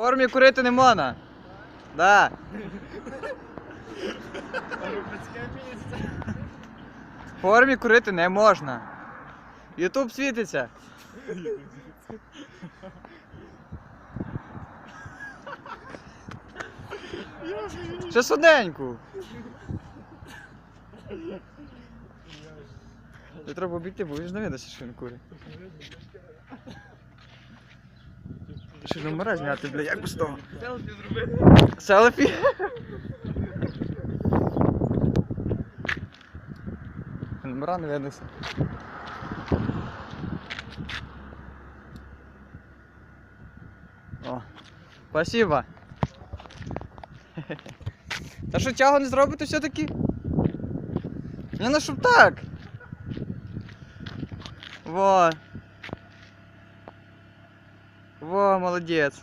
формі курити не можна. Да. В формі курити не можна. Ютуб світиться. Ще суденьку. Треба обійти, бо він ж не видно, що він курить. Що номера зняти, бля, як без того? Селфі зробити. Селфі? Номера не видно. О, спасибо. Та що тягу не зробите все-таки? Не ну щоб так. Во. Во, молодець.